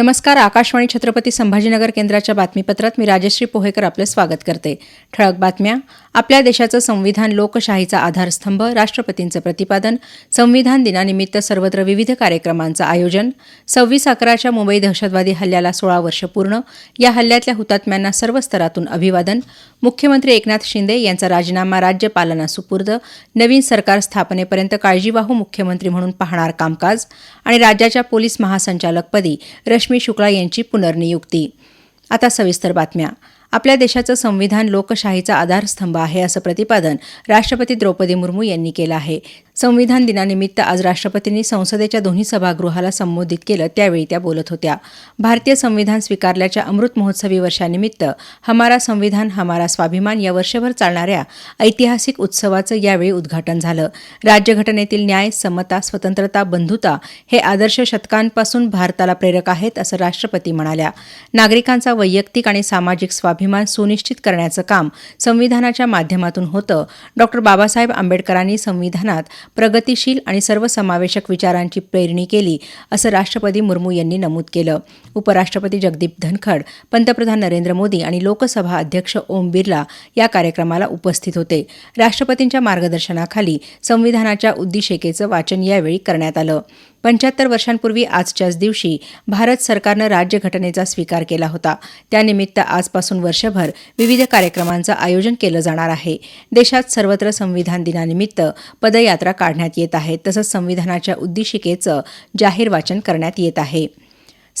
नमस्कार आकाशवाणी छत्रपती संभाजीनगर केंद्राच्या बातमीपत्रात मी राजश्री पोहेकर आपलं स्वागत करते. ठळक बातम्या. आपल्या देशाचं संविधान लोकशाहीचा आधारस्तंभ राष्ट्रपतींचं प्रतिपादन संविधान दिनानिमित्त सर्वत्र विविध कार्यक्रमांचं आयोजन सव्वीस अकराच्या मुंबई दहशतवादी हल्ल्याला सोळा वर्ष पूर्ण या हल्ल्यातल्या हुतात्म्यांना सर्व स्तरातून अभिवादन मुख्यमंत्री एकनाथ शिंदे यांचा राजीनामा राज्यपालांना सुपूर्द नवीन सरकार स्थापनेपर्यंत काळजीवाहू मुख्यमंत्री म्हणून पाहणार कामकाज आणि राज्याच्या पोलीस महासंचालकपदी रश्मी शुक्ला यांची पुनर्नियुक्ती. आता सविस्तर बातम्या. आपल्या देशाचं संविधान लोकशाहीचा आधारस्तंभ आहे असं प्रतिपादन राष्ट्रपती द्रौपदी मुर्मू यांनी केलं आहे. संविधान दिनानिमित्त आज राष्ट्रपतींनी संसदेच्या दोन्ही सभागृहाला संबोधित केलं त्यावेळी त्या बोलत होत्या. भारतीय संविधान स्वीकारल्याच्या अमृत महोत्सवी वर्षानिमित्त हमारा संविधान हमारा स्वाभिमान या वर्षभर चालणाऱ्या ऐतिहासिक उत्सवाचं यावेळी उद्घाटन झालं. राज्यघटनेतील न्याय समता स्वतंत्रता बंधुता हे आदर्श शतकांपासून भारताला प्रेरक आहेत असं राष्ट्रपती म्हणाल्या. नागरिकांचा वैयक्तिक आणि सामाजिक स्वाभिमान सुनिश्चित करण्याचं काम संविधानाच्या माध्यमातून होतं. डॉक्टर बाबासाहेब आंबेडकरांनी संविधानात प्रगतीशील आणि सर्वसमावेशक विचारांची प्रेरणी केली असं राष्ट्रपती मुर्मू यांनी नमूद केलं. उपराष्ट्रपती जगदीप धनखड पंतप्रधान नरेंद्र मोदी आणि लोकसभा अध्यक्ष ओम बिर्ला या कार्यक्रमाला उपस्थित होते. राष्ट्रपतींच्या मार्गदर्शनाखाली संविधानाच्या उद्दिशिकेचं वाचन यावेळी करण्यात आलं. पंच्याहत्तर वर्षांपूर्वी आजच्याच दिवशी भारत सरकारनं राज्यघटनेचा स्वीकार केला होता. त्यानिमित्त आजपासून वर्षभर विविध कार्यक्रमांचं आयोजन केलं जाणार आहे. देशात सर्वत्र संविधान दिनानिमित्त पदयात्रा काढण्यात येत आहेत तसंच संविधानाच्या उद्दिशिकेचं जाहीर वाचन करण्यात येत आहे.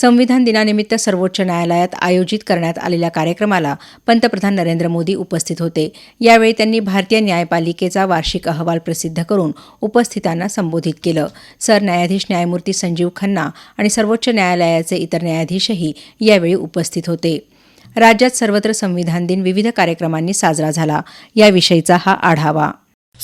संविधान दिनानिमित्त सर्वोच्च न्यायालयात आयोजित करण्यात आलेल्या कार्यक्रमाला पंतप्रधान नरेंद्र मोदी उपस्थित होते. यावेळी त्यांनी भारतीय न्यायपालिकेचा वार्षिक अहवाल प्रसिद्ध करून उपस्थितांना संबोधित केलं. सरन्यायाधीश न्यायमूर्ती संजीव खन्ना आणि सर्वोच्च न्यायालयाचे इतर न्यायाधीशही यावेळी उपस्थित होते. राज्यात सर्वत्र संविधान दिन विविध कार्यक्रमांनी साजरा झाला. याविषयीचा हा आढावा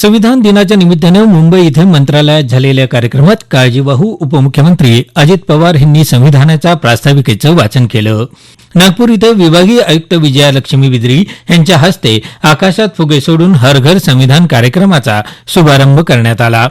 संविधान दिनाच्या निमित्तानं मुंबई इथे मंत्रालयात झालेल्या कार्यक्रमात काळजीवाहू उपमुख्यमंत्री अजित पवार यांनी संविधानाच्या प्रास्ताविकेचं वाचन केलं. नागपूर इथं विभागीय आयुक्त विजयालक्ष्मी बिद्री यांच्या हस्ते आकाशात फुगे सोडून हर घर संविधान कार्यक्रमाचा शुभारंभ करण्यात आला.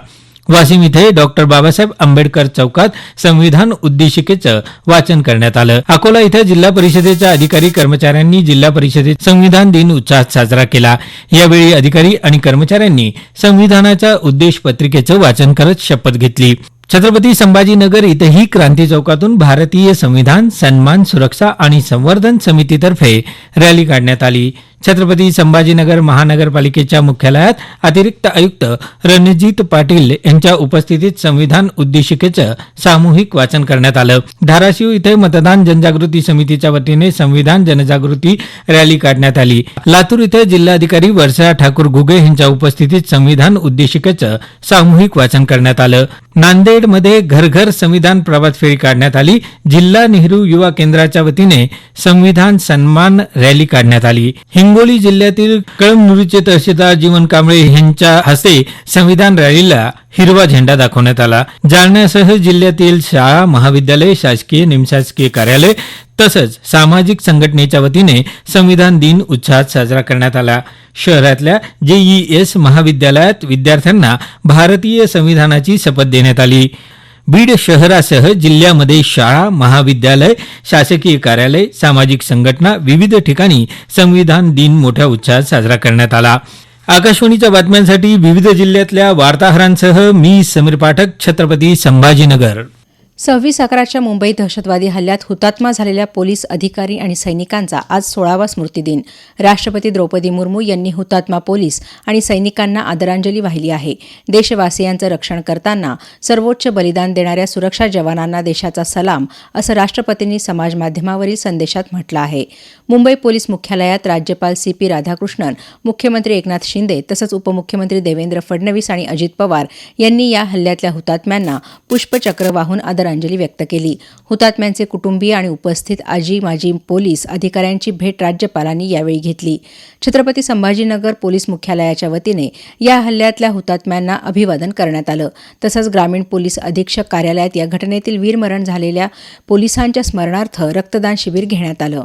वाशिम इथे डॉक्टर बाबासाहेब आंबेडकर चौकात संविधान उद्देशिकेचं वाचन करण्यात आलं. अकोला इथं जिल्हा परिषदेच्या अधिकारी कर्मचाऱ्यांनी जिल्हा परिषदेत संविधान दिन उत्साहात साजरा केला. यावेळी अधिकारी आणि कर्मचाऱ्यांनी संविधानाच्या उद्देश पत्रिकेचं वाचन करत शपथ घेतली. छत्रपती संभाजीनगर इथंही क्रांती चौकातून भारतीय संविधान सन्मान सुरक्षा आणि संवर्धन समितीतर्फे रॅली काढण्यात आली. छत्रपती संभाजीनगर महानगरपालिकेच्या मुख्यालयात अतिरिक्त आयुक्त रणजित पाटील यांच्या उपस्थितीत संविधान उद्दिशिकेचं सामूहिक वाचन करण्यात आलं. धाराशिव इथे मतदान जनजागृती समितीच्या वतीने संविधान जनजागृती रॅली काढण्यात आली. लातूर इथे जिल्हाधिकारी वर्षा ठाकूर घुगे यांच्या उपस्थितीत संविधान उद्देशिकेचं सामूहिक वाचन करण्यात आलं. नांदेडमध्ये घर घर संविधान प्रभात फेरी काढण्यात आली. जिल्हा नेहरू युवा केंद्राच्या वतीने संविधान सन्मान रॅली काढण्यात आली. हिंगोली जिल्ह्यातील कळमनुरीचे तहसीलदार जीवन कांबळे यांच्या हस्ते संविधान रॅलीला हिरवा झेंडा दाखवण्यात आला. जालन्यासह जिल्ह्यातील शाळा महाविद्यालय शासकीय निमशासकीय कार्यालय तसंच सामाजिक संघटनेच्या वतीने संविधान दिन उत्साहात साजरा करण्यात आला. शहरातल्या जेईएस महाविद्यालयात विद्यार्थ्यांना भारतीय संविधानाची शपथ देण्यात आली. बीड शहरासह जिल्ह्यामध्ये शाळा महाविद्यालय शासकीय कार्यालय सामाजिक संघटना विविध ठिकाणी संविधान दिन मोठ्या उत्साहात साजरा करण्यात आला. आकाशवाणीच्या बातम्यांसाठी विविध जिल्ह्यातल्या वार्ताहरांसह मी समीर पाठक छत्रपती संभाजीनगर. सव्वीस अकराच्या मुंबई दहशतवादी हल्ल्यात हुतात्मा झालेल्या पोलीस अधिकारी आणि सैनिकांचा आज सोळावा स्मृतिदिन. राष्ट्रपती द्रौपदी मुर्मू यांनी हुतात्मा पोलीस आणि सैनिकांना आदरांजली वाहिली आहे. देशवासियांचं रक्षण करताना सर्वोच्च बलिदान देणाऱ्या सुरक्षा जवानांना देशाचा सलाम असं राष्ट्रपतींनी समाज माध्यमावरील संदेशात म्हटलं आहे. मुंबई पोलीस मुख्यालयात राज्यपाल सी पी राधाकृष्णन मुख्यमंत्री एकनाथ शिंदे तसंच उपमुख्यमंत्री देवेंद्र फडणवीस आणि अजित पवार यांनी या हल्ल्यातल्या हुतात्म्यांना पुष्पचक्र वाहून आदरांजली व्यक्त केली. हुतात्म्यांचे कुटुंबीय आणि उपस्थित आजी माजी पोलीस अधिकाऱ्यांची भेट राज्यपालांनी यावेळी घेतली. छत्रपती संभाजीनगर पोलीस मुख्यालयाच्या वतीने या हल्ल्यातल्या हुतात्म्यांना अभिवादन करण्यात आलं. तसंच ग्रामीण पोलीस अधीक्षक कार्यालयात या घटनेतील वीरमरण झालेल्या पोलिसांच्या स्मरणार्थ रक्तदान शिबिर घेण्यात आलं.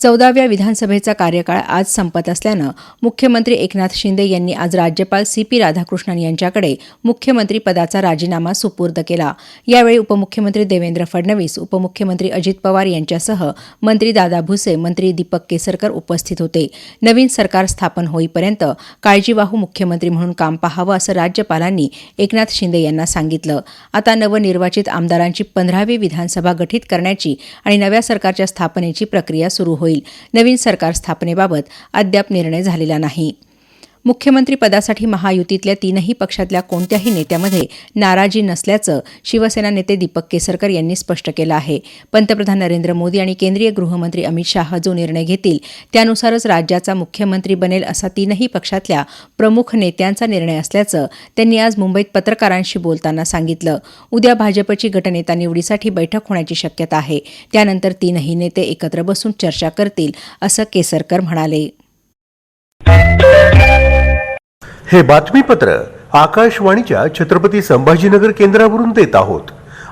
चौदाव्या विधानसभेचा कार्यकाळ आज संपत असल्यानं मुख्यमंत्री एकनाथ शिंदे यांनी आज राज्यपाल सी पी राधाकृष्णन यांच्याकडे मुख्यमंत्री पदाचा राजीनामा सुपूर्द केला. यावेळी उपमुख्यमंत्री देवेंद्र फडणवीस उपमुख्यमंत्री अजित पवार यांच्यासह मंत्री दादा भुसे मंत्री दीपक केसरकर उपस्थित होते. नवीन सरकार स्थापन होईपर्यंत काळजीवाहू मुख्यमंत्री म्हणून काम पाहावं असं राज्यपालांनी एकनाथ शिंदे यांना सांगितलं. आता नवनिर्वाचित आमदारांची पंधरावी विधानसभा गठीत करण्याची आणि नव्या सरकारच्या स्थापनेची प्रक्रिया सुरू होईल. नवीन सरकार स्थापनेबाबत अद्याप निर्णय झालेला नाही. मुख्यमंत्रीपदासाठी महायुतीतल्या तीनही पक्षातल्या कोणत्याही नेत्यामध्ये नाराजी नसल्याचं शिवसेना नेते दीपक केसरकर यांनी स्पष्ट केलं आहे. पंतप्रधान नरेंद्र मोदी आणि केंद्रीय गृहमंत्री अमित शाह जो निर्णय घेतील त्यानुसारच राज्याचा मुख्यमंत्री बनेल असा तीनही पक्षातल्या प्रमुख नेत्यांचा निर्णय असल्याचं त्यांनी आज मुंबईत पत्रकारांशी बोलताना सांगितलं. उद्या भाजपची गटनेता निवडीसाठी बैठक होण्याची शक्यता आहे. त्यानंतर तीनही नेते एकत्र बसून चर्चा करतील असं केसरकर म्हणाले. हे बातमीपत्र आकाशवाणीच्या छत्रपती संभाजीनगर केंद्रावरून देत आहोत.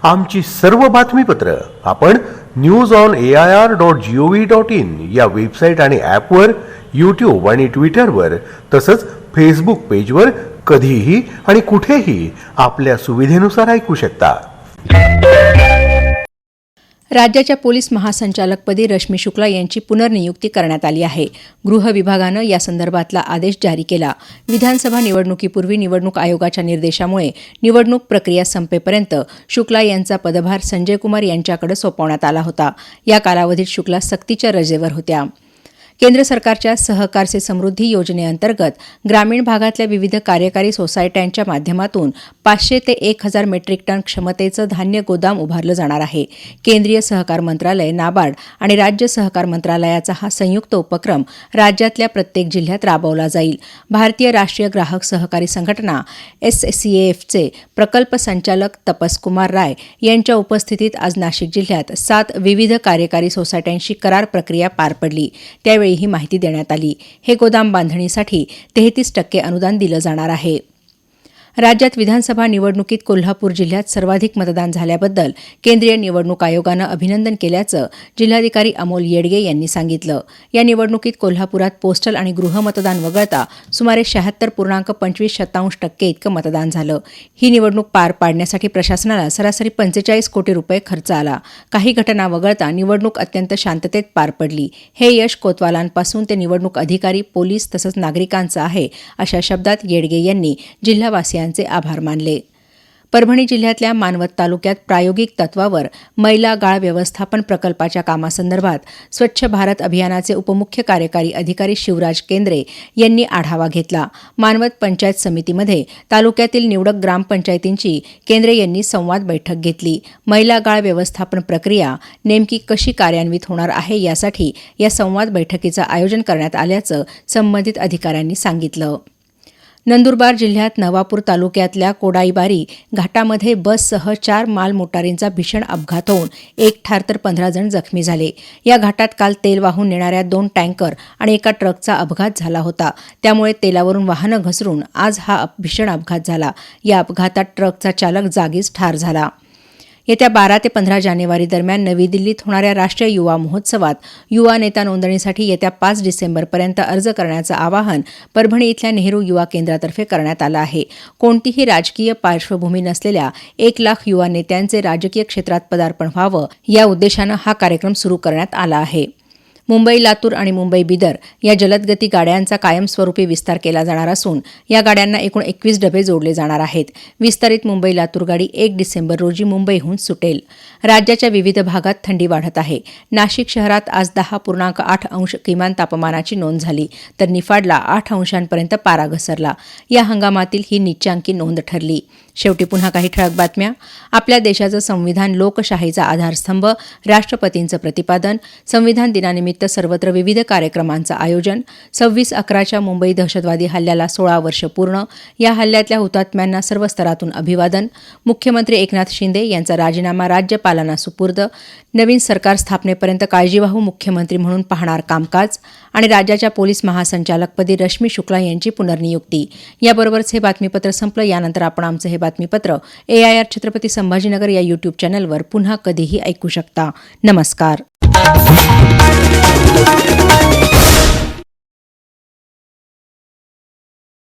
आमची सर्व बातमीपत्र आपण news on A I R dot G O V dot in या वेबसाईट आणि ॲपवर यूट्यूब आणि ट्विटरवर तसंच फेसबुक पेजवर कधीही आणि कुठेही आपल्या सुविधेनुसार ऐकू शकता. राज्याच्या पोलीस महासंचालकपदी रश्मी शुक्ला यांची पुनर्नियुक्ती करण्यात आली आहे. गृह विभागानं या संदर्भातला आदेश जारी केला. विधानसभा निवडणुकीपूर्वी निवडणूक आयोगाच्या निर्देशामुळे निवडणूक प्रक्रिया संपेपर्यंत शुक्ला यांचा पदभार संजय कुमार यांच्याकडे सोपवण्यात आला होता. या कालावधीत शुक्ला सक्तीच्या रजेवर होत्या. केंद्र सरकारच्या सहकार से समृद्धी योजनेअंतर्गत ग्रामीण भागातल्या विविध कार्यकारी सोसायट्यांच्या माध्यमातून पाचशे ते एक हजार मेट्रिक टन क्षमतेचं धान्य गोदाम उभारलं जाणार आहे. केंद्रीय सहकार मंत्रालय नाबार्ड आणि राज्य सहकार मंत्रालयाचा हा संयुक्त उपक्रम राज्यातल्या प्रत्येक जिल्ह्यात राबवला जाईल. भारतीय राष्ट्रीय ग्राहक सहकारी संघटना एससीएफचे प्रकल्प संचालक तपस कुमार राय यांच्या उपस्थितीत आज नाशिक जिल्ह्यात सात विविध कार्यकारी सोसायट्यांशी करार प्रक्रिया पार पडली. त्यावेळी ही माहिती देण्यात आली. हे गोदाम बांधणीसाठी तेहतीस टक्के अनुदान दिलं जाणार आहे. राज्यात विधानसभा निवडणुकीत कोल्हापूर जिल्ह्यात सर्वाधिक मतदान झाल्याबद्दल केंद्रीय निवडणूक आयोगानं अभिनंदन केल्याचं जिल्हाधिकारी अमोल येडगे यांनी सांगितलं. या निवडणुकीत कोल्हापुरात पोस्टल आणि गृहमतदान वगळता सुमारे शहात्तर पूर्णांक पंचवीस शतांश टक्के इतकं मतदान झालं. ही निवडणूक पार पाडण्यासाठी प्रशासनाला सरासरी पंचेचाळीस कोटी रुपये खर्च आला. काही घटना वगळता निवडणूक अत्यंत शांततेत पार पडली. हे यश कोतवालांपासून ते निवडणूक अधिकारी पोलीस तसंच नागरिकांचं आहे अशा शब्दात येडगे यांनी जिल्हावासियांचे आभार मानले. परभणी जिल्ह्यातल्या मानवत तालुक्यात प्रायोगिक तत्वावर मैला गाळ व्यवस्थापन प्रकल्पाच्या कामासंदर्भात स्वच्छ भारत अभियानाचे उपमुख्य कार्यकारी अधिकारी शिवराज केंद्रे यांनी आढावा घेतला. मानवत पंचायत समितीमध्ये तालुक्यातील निवडक ग्रामपंचायतींची केंद्रे यांनी संवाद बैठक घेतली. मैला गाळ व्यवस्थापन प्रक्रिया नेमकी कशी कार्यान्वित होणार आहे यासाठी या संवाद बैठकीचं आयोजन करण्यात आल्याचं संबंधित अधिकाऱ्यांनी सांगितलं. नंदुरबार जिल्ह्यात नवापूर तालुक्यातल्या कोडाईबारी घाटामध्ये बससह चार माल मोटारींचा भीषण अपघात होऊन एक ठार तर पंधरा जण जखमी झाले. या घाटात काल तेल वाहून नेणाऱ्या दोन टँकर आणि एका ट्रकचा अपघात झाला होता. त्यामुळे तेलावरून वाहनं घसरून आज हा अप- भीषण अपघात झाला. या अपघातात ट्रकचा चालक जागीच ठार झाला. येत्या बारा ते पंधरा जानेवारी दरम्यान नवी दिल्लीत होणाऱ्या राष्ट्रीय युवा महोत्सवात युवा नेता नोंदणीसाठी येत्या पाच डिसेंबरपर्यंत अर्ज करण्याचं आवाहन परभणी इथल्या नेहरू युवा केंद्रातर्फे करण्यात आलं आहे. कोणतीही राजकीय पार्श्वभूमी नसलेल्या एक लाख युवा नेत्यांचे राजकीय क्षेत्रात पदार्पण व्हावं या उद्देशानं हा कार्यक्रम सुरू करण्यात आला आहे. मुंबई लातूर आणि मुंबई बिदर या जलदगती गाड्यांचा कायमस्वरूपी विस्तार केला जाणार असून या गाड्यांना एकूण एकवीस डबे जोडले जाणार आहेत. विस्तारित मुंबई लातूर गाडी एक डिसेंबर रोजी मुंबईहून सुटेल. राज्याच्या विविध भागात थंडी वाढत आहे. नाशिक शहरात आज दहा पूर्णांक आठ अंश किमान तापमानाची नोंद झाली तर निफाडला आठ अंशांपर्यंत पारा घसरला. या हंगामातील ही निच्चांकी नोंद ठरली. शेवटी पुन्हा काही ठळक बातम्या. आपल्या देशाचं संविधान लोकशाहीचा आधारस्तंभ राष्ट्रपतींचं प्रतिपादन संविधान दिनानिमित्त सर्वत्र विविध कार्यक्रमांचं आयोजन सव्वीस अकराच्या मुंबई दहशतवादी हल्ल्याला सोळा वर्ष पूर्ण या हल्ल्यातल्या हुतात्म्यांना सर्व स्तरातून अभिवादन. मुख्यमंत्री एकनाथ शिंदे यांचा राजीनामा राज्यपालांना सुपूर्द. नवीन सरकार स्थापनेपर्यंत काळजीवाहू मुख्यमंत्री म्हणून पाहणार कामकाज आणि राज्याच्या पोलीस महासंचालकपदी रश्मी शुक्ला यांची पुनर्नियुक्ती. याबरोबरच हे बातमीपत्र संपलं. यानंतर आपण आमचं हे बातमीपत्र. A I R Chhatrapati Sambhajinagar या यूट्यूब चॅनलवर पुन्हा कधीही ऐकू शकता. नमस्कार.